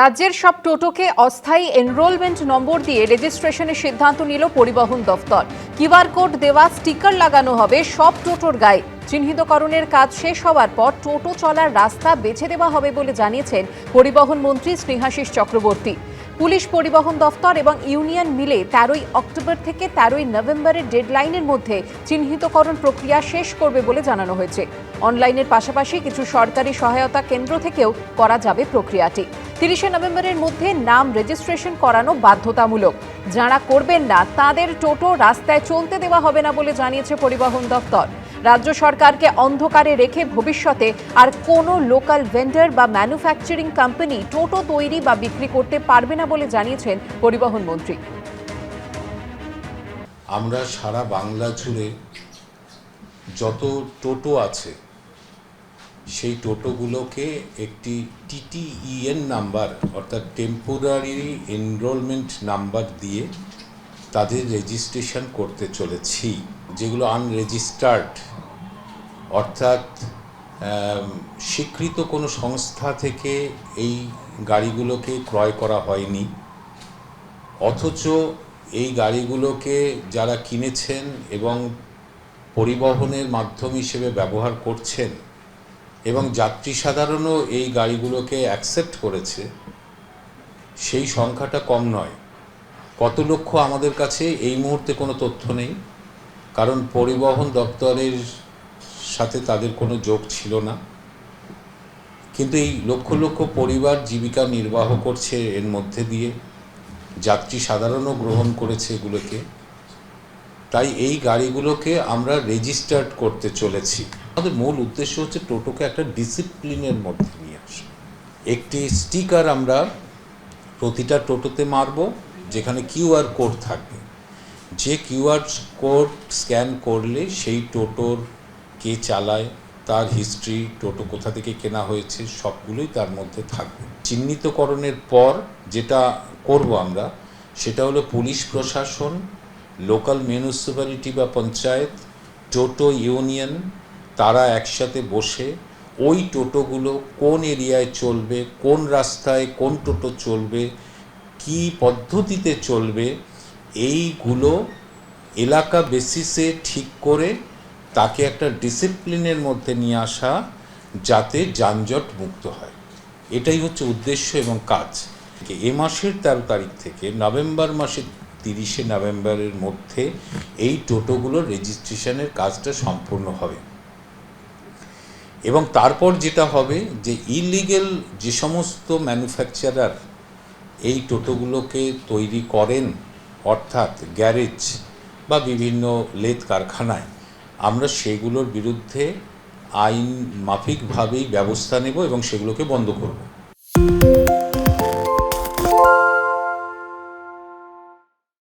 রাজ্যের সব টোটোকে অস্থায়ী এনরোলমেন্ট নম্বর দিয়ে রেজিস্ট্রেশনের সিদ্ধান্ত নিল পরিবহন দফতর। কিউআর কোড দেওয়া স্টিকার লাগানো হবে, সব টোটোর গায়ে। চিহ্নিতকরণের কাজ শেষ হওয়ার পর টোটো চলার রাস্তা বেছে দেওয়া হবে বলে জানিয়েছেন পরিবহন মন্ত্রী স্নেহাশিস চক্রবর্তী। পুলিশ পরিবহন দফতর এবং ইউনিয়ন মিলে তেরোই অক্টোবর থেকে তেরোই নভেম্বরের ডেডলাইনের মধ্যে চিহ্নিতকরণ প্রক্রিয়া শেষ করবে বলে জানানো হয়েছে। অনলাইনের পাশাপাশি কিছু সরকারি সহায়তা কেন্দ্র থেকেও করা যাবে প্রক্রিয়াটি। তিরিশে নভেম্বরের মধ্যে নাম রেজিস্ট্রেশন করানো বাধ্যতামূলক। যারা করবেন না, তাদের টোটো রাস্তায় চলতে দেওয়া হবে না বলে জানিয়েছে পরিবহন দফতর রাজ্য সরকারকে অন্ধকারে রেখে ভবিষ্যতে আর কোনো লোকাল ভেন্ডার বা ম্যানুফ্যাকচারিং কোম্পানি টোটো তৈরি বা বিক্রি করতে পারবে না বলে জানিয়েছেন পরিবহন মন্ত্রী। আমরা সারা বাংলা জুড়ে যত টোটো আছে সেই টোটোগুলোকে একটি টিটিইএন নাম্বার, অর্থাৎ টেম্পোরারি এনরোলমেন্ট নাম্বার দিয়ে তাদের রেজিস্ট্রেশন করতে চলেছি, যেগুলো আনরেজিস্টার্ড অর্থাৎ স্বীকৃত কোনো সংস্থা থেকে এই গাড়িগুলোকে ক্রয় করা হয়নি। অথচ এই গাড়িগুলোকে যারা কিনেছেন এবং পরিবহনের মাধ্যম হিসেবে ব্যবহার করছেন এবং যাত্রী সাধারণও এই গাড়িগুলোকে অ্যাকসেপ্ট করেছে, সেই সংখ্যাটা কম নয়। কত লক্ষ আমাদের কাছে এই মুহূর্তে কোনো তথ্য নেই, কারণ পরিবহন দপ্তরের সাথে তাদের কোনো যোগ ছিল না। কিন্তু এই লক্ষ লক্ষ পরিবার জীবিকা নির্বাহ করছে এর মধ্যে দিয়ে, যাত্রী সাধারণও গ্রহণ করেছে এগুলোকে। তাই এই গাড়িগুলোকে আমরা রেজিস্টার্ড করতে চলেছি। আমাদের মূল উদ্দেশ্য হচ্ছে টোটোকে একটা ডিসিপ্লিনের মধ্যে নিয়ে আসা। একটি স্টিকার আমরা প্রতিটা টোটোতে মারব, যেখানে কিউআর কোড থাকবে। যে কিউআর কোড স্ক্যান করলে সেই টোটোর কে চালায়, তার হিস্ট্রি টোটো কোথা থেকে কেনা হয়েছে, সবগুলোই তার মধ্যে থাকবে। চিহ্নিতকরণের পর যেটা করব আমরা, সেটা হলো পুলিশ প্রশাসন লোকাল মিউনিসিপ্যালিটি বা পঞ্চায়েত, টোটো ইউনিয়ন তারা একসাথে বসে ওই টোটোগুলো কোন এরিয়ায় চলবে, কোন রাস্তায় কোন টোটো চলবে, কি পদ্ধতিতে চলবে, এইগুলো এলাকা বেসিসে ঠিক করে তাকে একটা ডিসিপ্লিনের মধ্যে নিয়ে আসা যাতে যানজট মুক্ত হয়। এটাই হচ্ছে উদ্দেশ্য এবং কাজ। এ মাসের তেরো তারিখ থেকে নভেম্বর মাসের তিরিশে নভেম্বরের মধ্যে এই টোটোগুলোর রেজিস্ট্রেশনের কাজটা সম্পূর্ণ হবে। এবং তারপর যেটা হবে যে ইলিগেল যে সমস্ত ম্যানুফ্যাকচারার এই টোটোগুলোকে তৈরি করেন, অর্থাৎ গ্যারেজ বা বিভিন্ন লেদ কারখানায়, আমরা সেগুলোর বিরুদ্ধে আইন মাফিকভাবেই ব্যবস্থা নেব এবং সেগুলোকে বন্ধ করব।